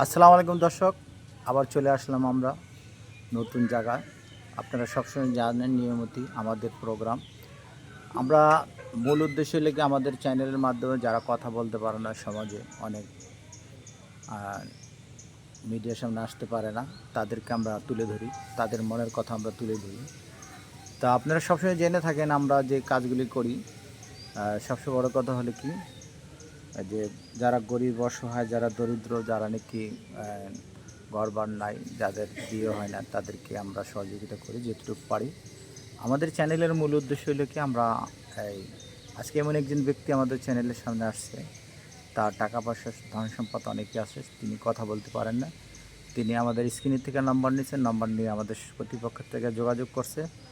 আসসালামু আলাইকুম দর্শক, আবার চলে আসলাম আমরা নতুন জায়গায়। আপনারা সবসময় জানেন নিয়মিতই আমাদের প্রোগ্রাম। আমরা মূল উদ্দেশ্য লেগে আমাদের চ্যানেলের মাধ্যমে যারা কথা বলতে পারে না, সমাজে অনেক মিডিয়ার সামনে আসতে পারে না, তাদেরকে আমরা তুলে ধরি, তাদের মনের কথা আমরা তুলে ধরি। তা আপনারা সবসময় জেনে থাকেন, আমরা যে কাজগুলি করি সবচেয়ে বড় কথা হলো কি যে যারা গরিব, অসহায়, যারা দরিদ্র, যারা নাকি ঘর বাড় নাই, যাদের বিয়ে হয় না, তাদেরকে আমরা সহযোগিতা করি যেটুকু পারি। আমাদের চ্যানেলের মূল উদ্দেশ্য হলো কি, আমরা, এই, আজকে এমন একজন ব্যক্তি আমাদের চ্যানেলের সামনে আসছে। তার টাকা পয়সা, ধন সম্পদ অনেকে আছে, তিনি কথা বলতে পারেন না। তিনি আমাদের স্ক্রিনের থেকে নাম্বার নিয়েছেন নাম্বার নিয়ে আমাদের কর্তৃপক্ষের থেকে যোগাযোগ করছে।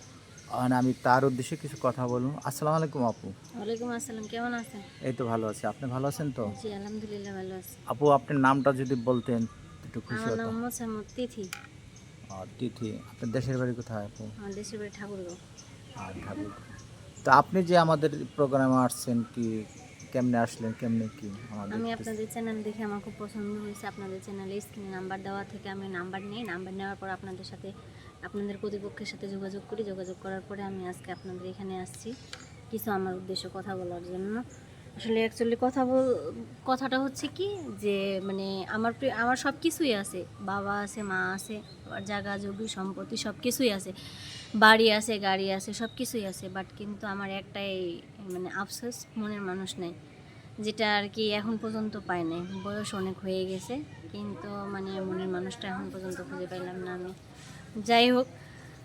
আর আমি তার উদ্দেশ্যে কিছু কথা বলুন আসসালামু আলাইকুম আপু। ওয়ালাইকুম আসসালাম কেমন আছেন? এই তো ভালো আছি। আপনি ভালো আছেন তো? জি আলহামদুলিল্লাহ ভালো আছি। আপু আপনার নামটা যদি বলতেন একটু খুশি আমার নাম হতাম সামুদ তিথি। আর তিথি। আপনার দেশের বাড়ি কোথায় আপু? আমার দেশের বাড়ি ঠাকুরগাঁও। আর ঠাকুর তা আপনি যে আমাদের প্রোগ্রামে আসছেন কি কেমনে আসলেন কেমনে কি আমাদের আমি আপনাদের চ্যানেল দেখে আমার খুব পছন্দ হয়েছে। আপনাদের চ্যানেলে স্ক্রিনে নাম্বার দেওয়া থেকে আমি নাম্বার নিই। নাম্বার নেওয়ার পর আপনাদের সাথে আপনাদের প্রতিপক্ষের সাথে যোগাযোগ করি। যোগাযোগ করার পরে আমি আজকে আপনাদের এখানে আসছি। কিছু আমার উদ্দেশ্য কথা বলার জন্য। আসলে অ্যাকচুয়ালি কথা বল, কথাটা হচ্ছে কি যে মানে আমার আমার সব কিছুই আছে। বাবা আছে, মা আছে আবার জায়গা, জমি, সম্পত্তি সব কিছুই আছে। বাড়ি আছে, গাড়ি আছে সব কিছুই আছে। বাট কিন্তু আমার একটাই মানে আফসোস, মনের মানুষ নেই। যেটা আর কি এখন পর্যন্ত পাই নাই। বয়স অনেক হয়ে গেছে। কিন্তু মানে মনের মানুষটা এখন পর্যন্ত খুঁজে পাইলাম না আমি। যাই হোক,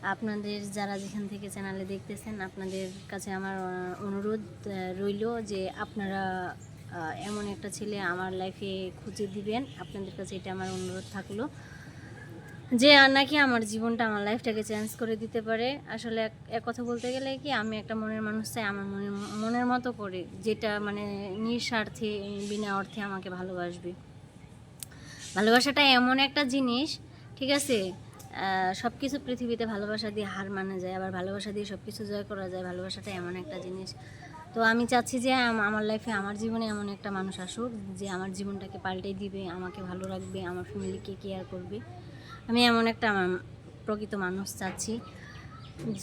আপনাদের যারা যেখান থেকে চ্যানেলে দেখতেছেন, আপনাদের কাছে আমার অনুরোধ রইল যে আপনারা এমন একটা ছেলে আমার লাইফে খুঁজে দিবেন। আপনাদের কাছে এটা আমার অনুরোধ থাকল যে আর নাকি আমার জীবনটা, আমার লাইফটাকে চেঞ্জ করে দিতে পারে। আসলে এক- কথা বলতে গেলে কি, আমি একটা মনের মানুষ চাই আমার মনের মনের মতো করে যেটা মানে নিঃস্বার্থে, বিনা অর্থে আমাকে ভালোবাসবে। ভালোবাসাটা এমন একটা জিনিস, ঠিক আছে? সব কিছু পৃথিবীতে ভালোবাসা দিয়ে হার মানা যায়, আবার ভালোবাসা দিয়ে সব কিছু জয় করা যায়, ভালোবাসাটা এমন একটা জিনিস। তো আমি চাচ্ছি যে আমার লাইফে আমার জীবনে এমন একটা মানুষ আসুক যে আমার জীবনটাকে পাল্টে দিবে, আমাকে ভালো রাখবে, আমার ফ্যামিলিকে কেয়ার করবে। আমি এমন একটা প্রকৃত মানুষ চাচ্ছি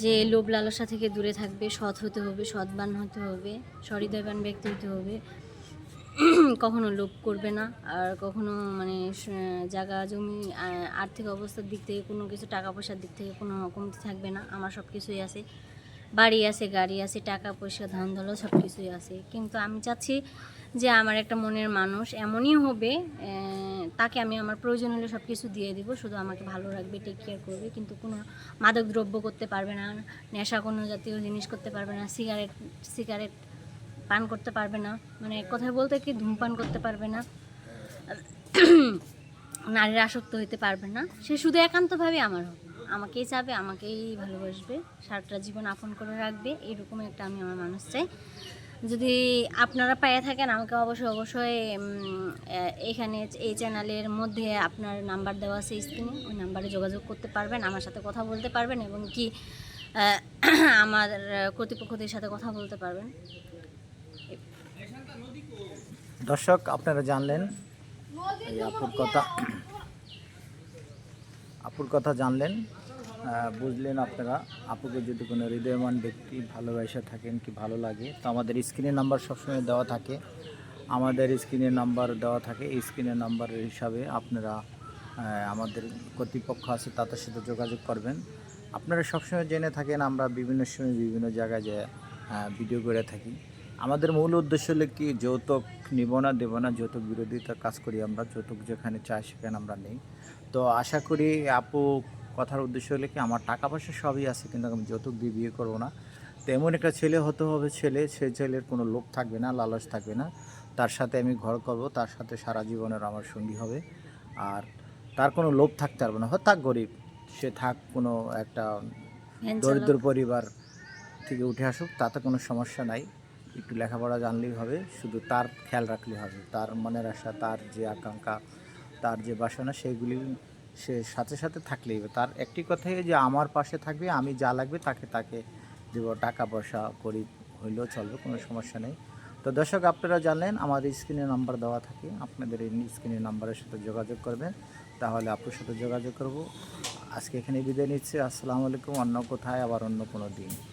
যে লোভ লালসা থেকে দূরে থাকবে, সৎ হতে হবে, সৎবান হতে হবে, সহৃদয়বান ব্যক্তি হতে হবে। কখনো লোভ করবে না। আর কখনো মানে জায়গা, জমি আর্থিক অবস্থার দিক থেকে কোনো কিছু টাকা পয়সার দিক থেকে কোনো কমতি থাকবে না। আমার সব কিছুই আছে। বাড়ি আছে, গাড়ি আছে, টাকা, পয়সা, ধান দৌলত সব কিছুই আছে। কিন্তু আমি চাচ্ছি যে আমার একটা মনের মানুষ এমনই হবে তাকে আমি আমার প্রয়োজন হলে সব কিছু দিয়ে দিব। শুধু আমাকে ভালো রাখবে টেক কেয়ার করবে। কিন্তু কোনো মাদক দ্রব্য করতে পারবে না, নেশা কোনো জাতীয় জিনিস করতে পারবে না সিগারেট সিগারেট পান করতে পারবে না। মানে কথায় বলতে কি ধূমপান করতে পারবে না। নারীর আসক্ত হইতে পারবে না। সে শুধু একান্তভাবে আমার হবে আমাকেই চাবে, আমাকেই ভালোবাসবে। সারাটা জীবন আপন করে রাখবে। এরকম একটা আমি আমার মানুষ চাই। যদি আপনারা পায়ে থাকেন, আমাকে অবশ্যই অবশ্যই এখানে এই চ্যানেলের মধ্যে আপনার নাম্বার দেওয়া আছে স্ক্রিনে ওই নাম্বারে যোগাযোগ করতে পারবেন, আমার সাথে কথা বলতে পারবেন এবং কি আমার কর্তৃপক্ষদের সাথে কথা বলতে পারবেন। দর্শক, আপনারা জানলেন, এই আপুর কথা আপুর কথা জানলেন বুঝলেন আপনারা, আপুকে যদি কোনো হৃদয়মান ব্যক্তি ভালোবাসা থাকেন কি ভালো লাগে, তো আমাদের স্ক্রিনের নাম্বার সবসময় দেওয়া থাকে। আমাদের স্ক্রিনের নাম্বার দেওয়া থাকে, এই স্ক্রিনের নাম্বারের হিসাবে আপনারা আমাদের কর্তৃপক্ষ আছে, তাদের সাথে যোগাযোগ করবেন। আপনারা সবসময় জেনে থাকেন, আমরা বিভিন্ন সময় বিভিন্ন জায়গায় যে ভিডিও করে থাকি। আমাদের মূল উদ্দেশ্য হলো কি যৌতুক নিব না দেবো না যৌতুক বিরোধিতা কাজ করি আমরা যৌতুক যেখানে চাই সেখানে আমরা নেই। তো আশা করি আপু কথার উদ্দেশ্য হলো কি আমার টাকা পয়সা সবই আছে কিন্তু আমি যৌতুক দিয়ে বিয়ে করব না। তো এমন একটা ছেলে হতে হবে ছেলে সেই ছেলের কোনো লোভ থাকবে না লালচ থাকবে না। তার সাথে আমি ঘর করব তার সাথে সারা জীবনের আমার সঙ্গী হবে। আর তার কোনো লোভ থাকতে পারবে না হয় থাক গরিব সে থাক কোনো একটা দরিদ্র পরিবার থেকে উঠে আসুক তাতে কোনো সমস্যা নাই। একটু লেখাপড়া জানলেই হবে, শুধু তার খেয়াল রাখলেই হবে। তার মনের আশা, তার যে আকাঙ্ক্ষা, তার যে বাসনা সেইগুলি সে সাথে সাথে থাকলেই হবে। তার একটি কথাই যে, আমার পাশে থাকবে, আমি যা লাগবে তাকে তাকে দেব। টাকা পয়সা গরিব হইলেও চলবে, কোনো সমস্যা নেই। তো দর্শক, আপনারা জানলেন আমাদের স্ক্রিনে নাম্বার দেওয়া থাকে। আপনাদের এই স্ক্রিনের নাম্বারের সাথে যোগাযোগ করবেন। তাহলে আপনার সাথে যোগাযোগ করব। আজকে এখানে বিদায় নিচ্ছি। আসসালামু আলাইকুম। অন্য কোথায়, আবার অন্য কোনো দিন।